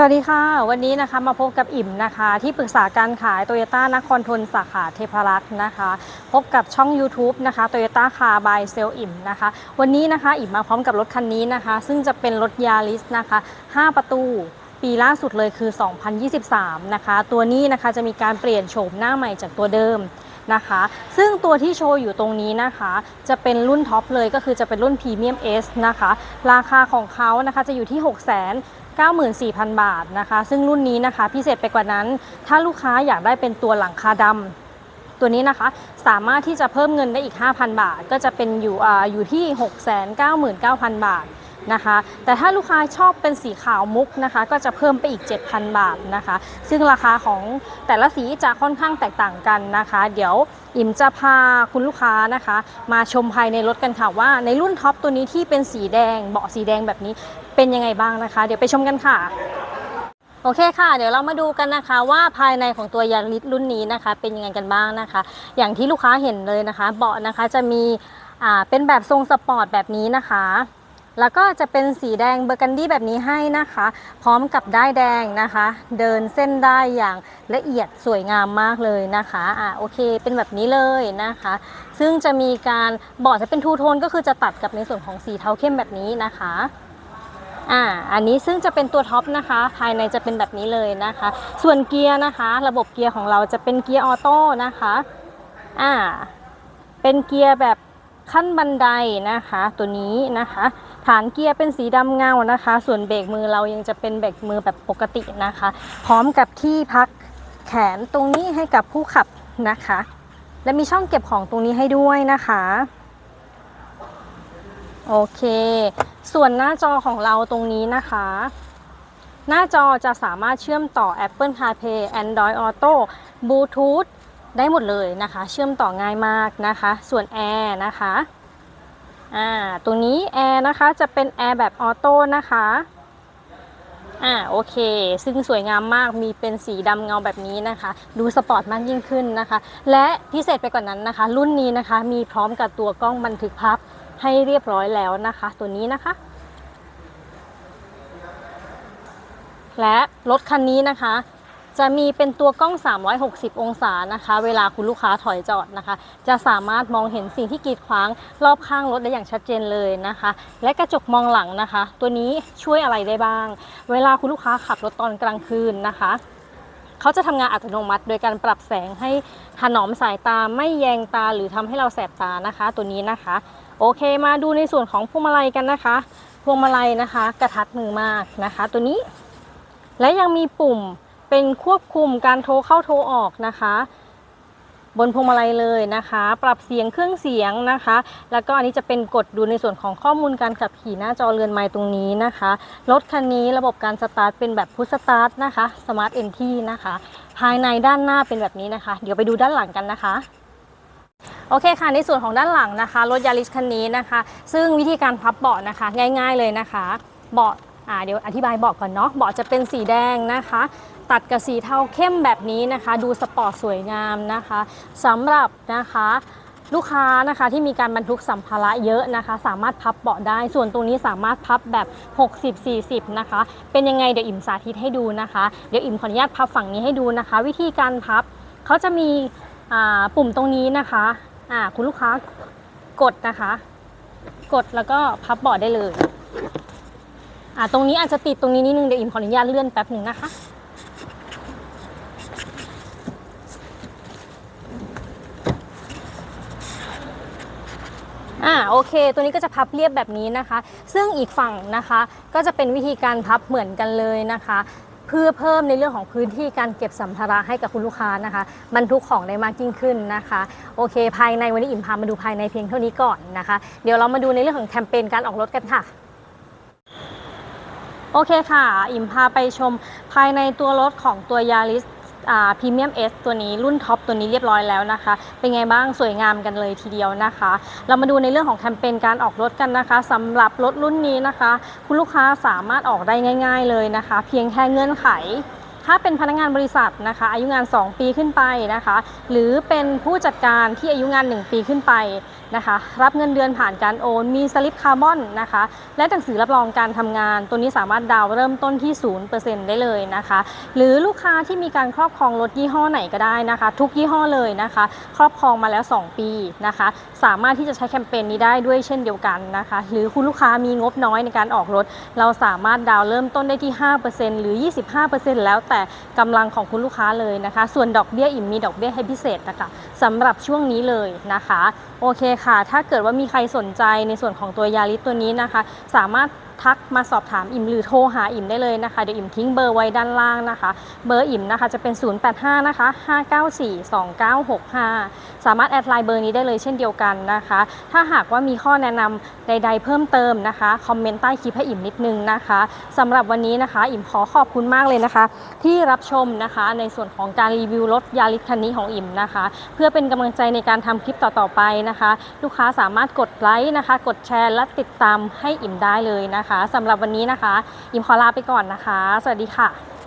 สวัสดีค่ะ วันนี้นะคะมาพบกับอิ่มนะคะ ที่ปรึกษาการขายโตโยต้านครทนสาขาเทพรักษ์นะคะ พบกับช่อง YouTube นะคะ Toyota Car by Sale อิ่มนะคะ วันนี้นะคะอิ่มมาพร้อมกับรถคันนี้นะคะ ซึ่งจะเป็นรถยาริสนะคะ 5 ประตูปีล่าสุดเลยคือ 2023 นะคะ ตัวนี้นะคะจะมีการเปลี่ยนโฉมหน้าใหม่จากตัวเดิมนะคะ ซึ่งตัวที่โชว์อยู่ตรงนี้นะคะ จะเป็นรุ่นท็อปเลยก็คือจะเป็นรุ่น Premium S นะคะ ราคาของเขานะคะจะอยู่ที่ 6 0 0 0 0 94,000 บาทนะคะ ซึ่งรุ่นนี้นะคะพิเศษไปกว่านั้น ถ้าลูกค้าอยากได้เป็นตัวหลังคาดำตัวนี้นะคะสามารถที่จะเพิ่มเงินได้อีก 5,000 บาท ก็จะเป็นอยู่อาอยู่ที่ 699,000 บาท นะคะ แต่ถ้าลูกค้าชอบเป็นสีขาวมุกนะคะ ก็จะเพิ่มไปอีก 7,000 บาทนะคะ ซึ่งราคาของแต่ละสีจะค่อนข้างแตกต่างกันนะคะ เดี๋ยวอิมจะพาคุณลูกค้านะคะ มาชมภายในรถกันค่ะว่าในรุ่นท็อปตัวนี้ที่เป็นสีแดงเบาะสีแดงแบบนี้เป็นยังไงบ้างนะคะ เดี๋ยวไปชมกันค่ะโอเคค่ะ เดี๋ยวเรามาดูกันนะคะว่าภายในของตัวยาริสรุ่นนี้นะคะ เป็นยังไงกันบ้างนะคะ อย่างที่ลูกค้าเห็นเลยนะคะ เบาะนะคะจะมีเป็นแบบทรงสปอร์ตแบบนี้นะคะ แล้วก็จะเป็นสีแดงเบอร์กันดี้แบบนี้ให้นะคะ พร้อมกับด้ายแดงนะคะ เดินเส้นได้อย่างละเอียดสวยงามมากเลยนะคะอ่าโอเคเป็นแบบนี้เลยนะคะ ซึ่งจะมีการเบาะจะเป็นทูโทนก็คือจะตัดกับในส่วนของสีเทาเข้มแบบนี้นะคะอ่า อันนี้ซึ่งจะเป็นตัวท็อปนะคะ ภายในจะเป็นแบบนี้เลยนะคะ ส่วนเกียร์นะคะ ระบบเกียร์ของเราจะเป็นเกียร์ออโต้นะคะอ่าเป็นเกียร์แบบขั้นบันไดนะคะ ตัวนี้นะคะ ฐานเกียร์เป็นสีดำเงานะคะ ส่วนเบรกมือเรายังจะเป็นเบรกมือแบบปกตินะคะ พร้อมกับที่พักแขนตรงนี้ให้กับผู้ขับนะคะ และมีช่องเก็บของตรงนี้ให้ด้วยนะคะโอเค ส่วนหน้าจอของเราตรงนี้นะคะ หน้าจอจะสามารถเชื่อมต่อ Apple CarPlay Android Auto Bluetooth ได้หมดเลยนะคะ เชื่อมต่อง่ายมากนะคะ ส่วนแอร์นะคะ อ่าตรงนี้แอร์นะคะจะเป็นแอร์แบบออโต้นะคะอ่าโอเค ซึ่งสวยงามมากมีเป็นสีดำเงาแบบนี้นะคะ ดูสปอร์ตมากยิ่งขึ้นนะคะ และพิเศษไปกว่านนั้นนะคะ รุ่นนี้นะคะมีพร้อมกับตัวกล้องบันทึกภาพให้เรียบร้อยแล้วนะคะ ตัวนี้นะคะ และรถคันนี้นะคะ จะมีเป็นตัวกล้อง 360 องศานะคะ เวลาคุณลูกค้าถอยจอดนะคะ จะสามารถมองเห็นสิ่งที่กีดขวางรอบข้างรถได้อย่างชัดเจนเลยนะคะ และกระจกมองหลังนะคะ ตัวนี้ช่วยอะไรได้บ้าง เวลาคุณลูกค้าขับรถตอนกลางคืนนะคะเขาจะทำงานอัตโนมัติ โดยการปรับแสงให้ถนอมสายตาไม่แยงตาหรือทำให้เราแสบตานะคะ ตัวนี้นะคะ โอเคมาดูในส่วนของพวงมาลัยกันนะคะ พวงมาลัยนะคะ กระทัดมือมากนะคะ ตัวนี้ และยังมีปุ่ม เป็นควบคุมการโทรเข้าโทรออกนะคะ บนพวงมาลัยเลยนะคะ ปรับเสียงเครื่องเสียงนะคะ แล้วก็อันนี้จะเป็นกดดูในส่วนของข้อมูลการขับขี่หน้าจอเรือนไม้ตรงนี้นะคะรถคันนี้ระบบการสตาร์ทเป็นแบบพุชสตาร์ทนะคะสมาร์ทเอนทีนะคะ ภายในด้านหน้าเป็นแบบนี้นะคะ เดี๋ยวไปดูด้านหลังกันนะคะโอเคค่ะ ในส่วนของด้านหลังนะคะ รถยาริสคันนี้นะคะ ซึ่งวิธีการพับเบาะนะคะ ง่าย ๆเลยนะคะ เบาะ อ่าเดี๋ยวอธิบายเบาะก่อนเนาะเบาะจะเป็นสีแดงนะคะ ตัดกับสีเทาเข้มแบบนี้นะคะ ดูสปอร์ตสวยงามนะคะสำหรับนะคะลูกค้านะคะที่มีการบรรทุกสัมภาระเยอะนะคะ สามารถพับเบาะได้ ส่วนตรงนี้สามารถพับแบบ 60-40 นะคะ เป็นยังไงเดี๋ยวอิ่มสาธิตให้ดูนะคะ เดี๋ยวอิ่มขออนุญาตพับฝั่งนี้ให้ดูนะคะ วิธีการพับเขาจะมีปุ่มตรงนี้นะคะคุณลูกค้ากดนะคะ กดแล้วก็พับเบาะได้เลย อ่าตรงนี้อาจจะติดตรงนี้นิดนึงเดี๋ยวอิมขออนุญาตเลื่อนแป๊บหนึ่งนะคะอ่าโอเค ตัวนี้ก็จะพับเรียบแบบนี้นะคะ ซึ่งอีกฝั่งนะคะ ก็จะเป็นวิธีการพับเหมือนกันเลยนะคะ เพื่อเพิ่มในเรื่องของพื้นที่การเก็บสัมภาระให้กับคุณลูกค้านะคะบรรทุกของได้มากยิ่งขึ้นนะคะ โอเค ภายในวันนี้อิ่มพามาดูภายในเพียงเท่านี้ก่อนนะคะ เดี๋ยวเรามาดูในเรื่องของแคมเปญการออกรถกันค่ะ โอเคค่ะ อิ่มพาไปชมภายในตัวรถของตัวยาริสพรีเมียมเอสตัวนี้รุ่นท็อปตัวนี้เรียบร้อยแล้วนะคะ เป็นไงบ้างสวยงามกันเลยทีเดียวนะคะ เรามาดูในเรื่องของแคมเปญการออกรถกันนะคะสำหรับรถรุ่นนี้นะคะ คุณลูกค้าสามารถออกได้ง่าย ๆเลยนะคะ เพียงแค่เงื่อนไข ถ้าเป็นพนักงานบริษัทนะคะ อายุงาน 2 ปีขึ้นไปนะคะ หรือเป็นผู้จัดการที่อายุงาน 1 ปีขึ้นไปนะคะ รับเงินเดือนผ่านการโอน มีสลิปคาร์บอนนะคะ และหนังสือรับรองการทำงาน ตัวนี้สามารถดาวเริ่มต้นที่ 0%ได้เลยนะคะ หรือลูกค้าที่มีการครอบครองรถยี่ห้อไหนก็ได้นะคะ ทุกยี่ห้อเลยนะคะ ครอบครองมาแล้ว 2 ปีนะคะ สามารถที่จะใช้แคมเปญนี้ได้ด้วยเช่นเดียวกันนะคะ หรือคุณลูกค้ามีงบน้อยในการออกรถ เราสามารถดาวเริ่มต้นได้ที่ 5%หรือ 25%แล้วแต่กำลังของคุณลูกค้าเลยนะคะ ส่วนดอกเบี้ยอิ่มมีดอกเบี้ยให้พิเศษนะคะสำหรับช่วงนี้เลยนะคะ โอเคค่ะ ถ้าเกิดว่ามีใครสนใจในส่วนของตัวยาลิสตัวนี้นะคะ สามารถ ทักมาสอบถามอิ่มหรือโทรหาอิ่มได้เลยนะคะเดี๋ยวอิ่มทิ้งเบอร์ไว้ด้านล่างนะคะ เบอร์อิ่มนะคะจะเป็น 085 นะคะ 594 2965 สามารถแอดไลน์เบอร์นี้ได้เลยเช่นเดียวกันนะคะ ถ้าหากว่ามีข้อแนะนำใด ๆ เพิ่มเติมนะคะคอมเมนต์ใต้คลิปให้อิ่มนิดนึงนะคะสำหรับวันนี้นะคะ อิ่มขอขอบคุณมากเลยนะคะ ที่รับชมนะคะในส่วนของการรีวิวรถยาริสคันนี้ของอิ่มนะคะ เพื่อเป็นกำลังใจในการทำคลิปต่อๆไปนะคะ ลูกค้าสามารถกดไลค์นะคะ กดแชร์และติดตามให้อิ่มได้เลยนะคะสำหรับวันนี้นะคะอิมขอลาไปก่อนนะคะ สวัสดีค่ะ